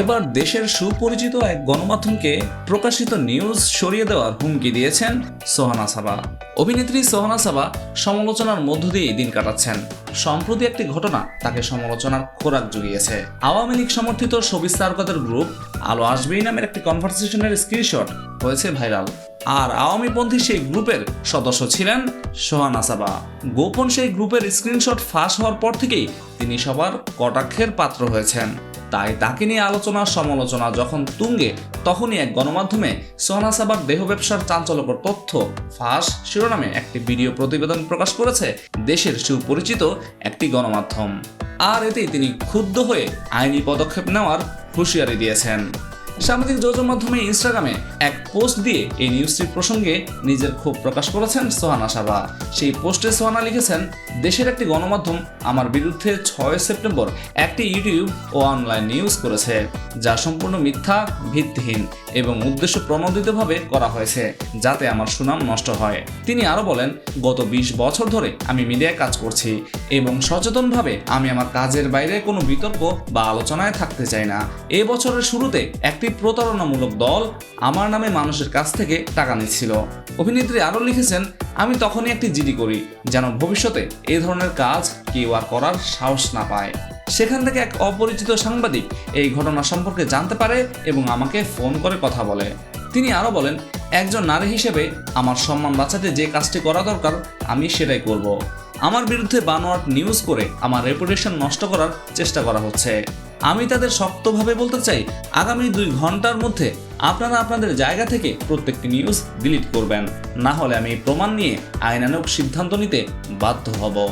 এবার দেশের সুপরিচিত এক গণমাধ্যমকে প্রকাশিত নিউজ সরিয়ে দেওয়ার হুমকি দিয়েছেন সোহানা সাবা। অভিনেত্রী সোহানা সাবা সমালোচনার মধ্য দিয়েই দিন কাটাচ্ছেন। সম্প্রতি একটি ঘটনা তাকে সমালোচনার খোরাক জুগিয়েছে। আওয়ামী লীগ সমর্থিত তারকাদের গ্রুপ আলো আসবেই নামের একটি কনভারসেশনের স্ক্রিনশট হয়েছে ভাইরাল। আর আওয়ামীপন্থী সেই গ্রুপের সদস্য ছিলেন সোহানা সাবা। গোপন সেই গ্রুপের স্ক্রিনশট ফাঁস হওয়ার পর থেকেই তিনি সবার কটাক্ষের পাত্র হয়েছেন। তাই তাকে নিয়ে আলোচনা সমালোচনা যখন তুঙ্গে, তখনই এক গণমাধ্যমে সোহানা সাবার দেহ ব্যবসার চাঞ্চল্যকর তথ্য, ফাঁস শিরোনামে একটি ভিডিও প্রতিবেদন প্রকাশ করেছে দেশের সুপরিচিত একটি গণমাধ্যম। আর এতেই তিনি ক্ষুব্ধ হয়ে আইনি পদক্ষেপ নেওয়ার হুঁশিয়ারি দিয়েছেন। সামাজিক যোগাযোগ মাধ্যমে ইনস্টাগ্রামে এক পোস্ট দিয়ে এই নিউজটি প্রসঙ্গে নিজের ক্ষোভ প্রকাশ করেছেন সোহানা সাবা সেই পোস্টে সোহানা লিখেছেন, দেশের একটি গণমাধ্যম আমার বিরুদ্ধে ছয় সেপ্টেম্বর একটি ইউটিউব ও অনলাইন নিউজ করেছে, যা সম্পূর্ণ মিথ্যা, ভিত্তিহীন। এবং উদ্দেশ্য প্রণোদিতভাবে করা হয়েছে যাতে আমার সুনাম নষ্ট হয়। তিনি আরও বলেন, গত ২০ বছর ধরে আমি মিডিয়ায় কাজ করছি এবং সচেতনভাবে আমি আমার কাজের বাইরে কোনো বিতর্ক বা আলোচনায় থাকতে চাই না। এ বছরের শুরুতে একটি প্রতারণামূলক দল আমার নামে মানুষের কাছ থেকে টাকা নিচ্ছিল। অভিনেত্রী আরও লিখেছেন, আমি তখনই একটি জিডি করি যেন ভবিষ্যতে এ ধরনের কাজ কেউ আর করার সাহস না পায়। সেখান থেকে এক অপরিচিত সাংবাদিক এই ঘটনা সম্পর্কে জানতে পারে এবং আমাকে ফোন করে কথা বলে। তিনি আরও বলেন, একজন নারী হিসেবে আমার সম্মান বাঁচাতে যে কাজটি করা দরকার, আমি সেটাই করব। আমার বিরুদ্ধে বানোয়াট নিউজ করে আমার রেপুটেশন নষ্ট করার চেষ্টা করা হচ্ছে। আমি তাদের শক্তভাবে বলতে চাই, আগামী দুই ঘণ্টার মধ্যে আপনারা আপনাদের জায়গা থেকে প্রত্যেকটি নিউজ ডিলিট করবেন। না হলে আমি প্রমাণ নিয়ে আইনানুগ সিদ্ধান্ত নিতে বাধ্য হব।